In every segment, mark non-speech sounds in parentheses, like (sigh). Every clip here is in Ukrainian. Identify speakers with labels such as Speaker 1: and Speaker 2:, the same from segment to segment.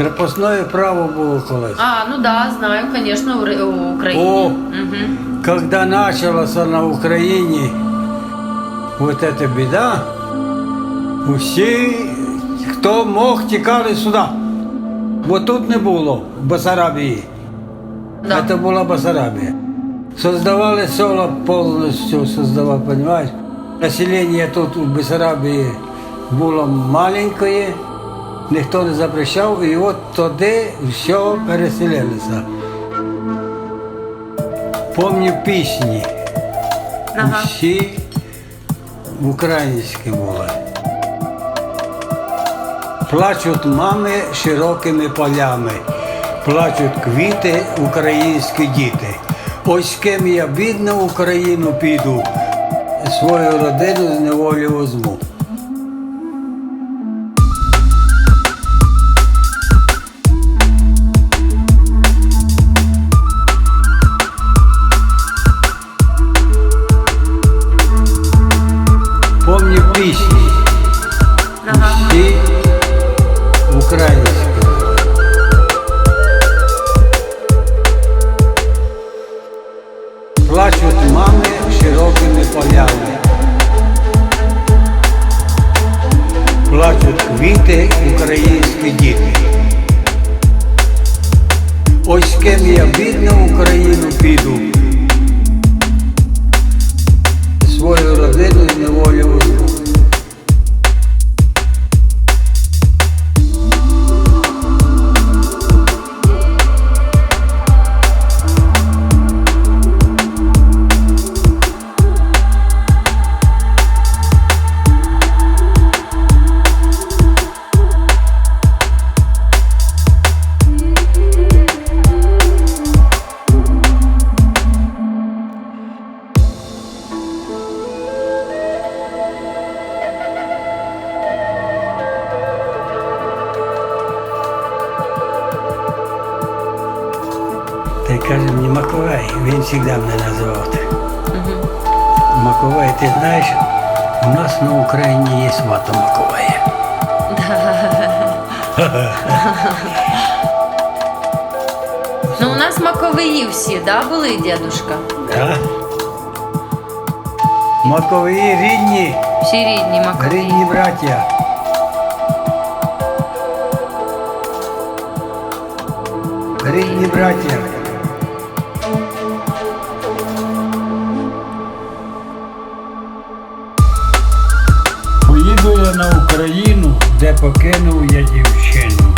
Speaker 1: Крепосне право було колись.
Speaker 2: А, ну да, знаю, конечно, у, Ри- у Україні.
Speaker 1: О.
Speaker 2: Угу.
Speaker 1: Когда началась на Украине вот эта беда, усі, хто мог, тікали сюди. Бо тут не було в Басарабії.
Speaker 2: Да.
Speaker 1: Це була Басарабія. Создавали села повністю, создавали, понимаешь? Населення тут у Бесарабії було маленьке, Ніхто не запрещав, і от туди все переселилися. Помню пісні.
Speaker 2: Ага.
Speaker 1: Всі українські були. Плачуть мами широкими полями, плачуть квіти українські діти. Ось з ким я бідна в Україну піду, свою родину з неволі возьму. Пісні.
Speaker 2: Ага.
Speaker 1: Всі українські. Плачуть мами широкими полями. Плачуть квіти українські діти. Ось ким я бідна в Україну піду. Та й каже мені Маковей, він завжди мене називав так. Маковей, ти знаєш, у нас на Україні є свато Маковея. (laughs)
Speaker 2: Ну, у нас маковиї всі, да, були, дядушка?
Speaker 1: Так? Маковеї рідні,
Speaker 2: Всі рідні маковиї.
Speaker 1: рідні браття. Рідні браття. Де покинув я дівчину,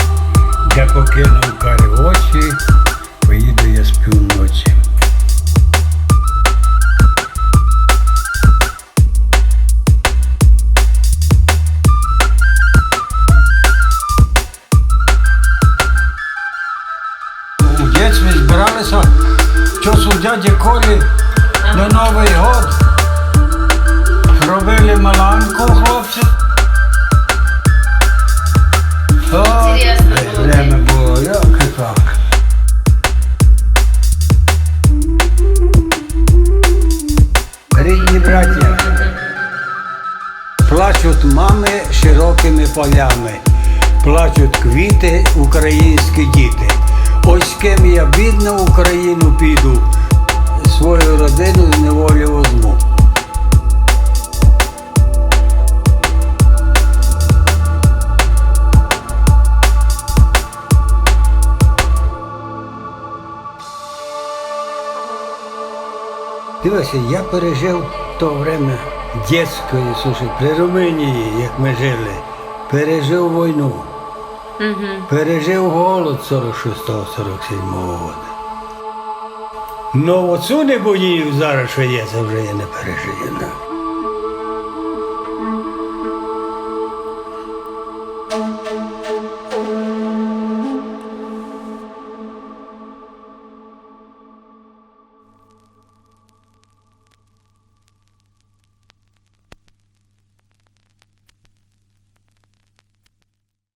Speaker 1: де покинув карі очі, поїду я з півночі. У дитинстві збиралися щось у дяді Колі на Новий Браття. Плачуть мами широкими полями, плачуть квіти українські діти. Ось з ким я бідна в Україну піду, свою родину з неволі возьму. Дивися, я пережив то время дитячої, слушай, при Румунії, як ми жили, пережив війну,
Speaker 2: Угу.
Speaker 1: пережив голод 46-47 року. Ну оцю не боїв зараз, що є, це вже я не пережив.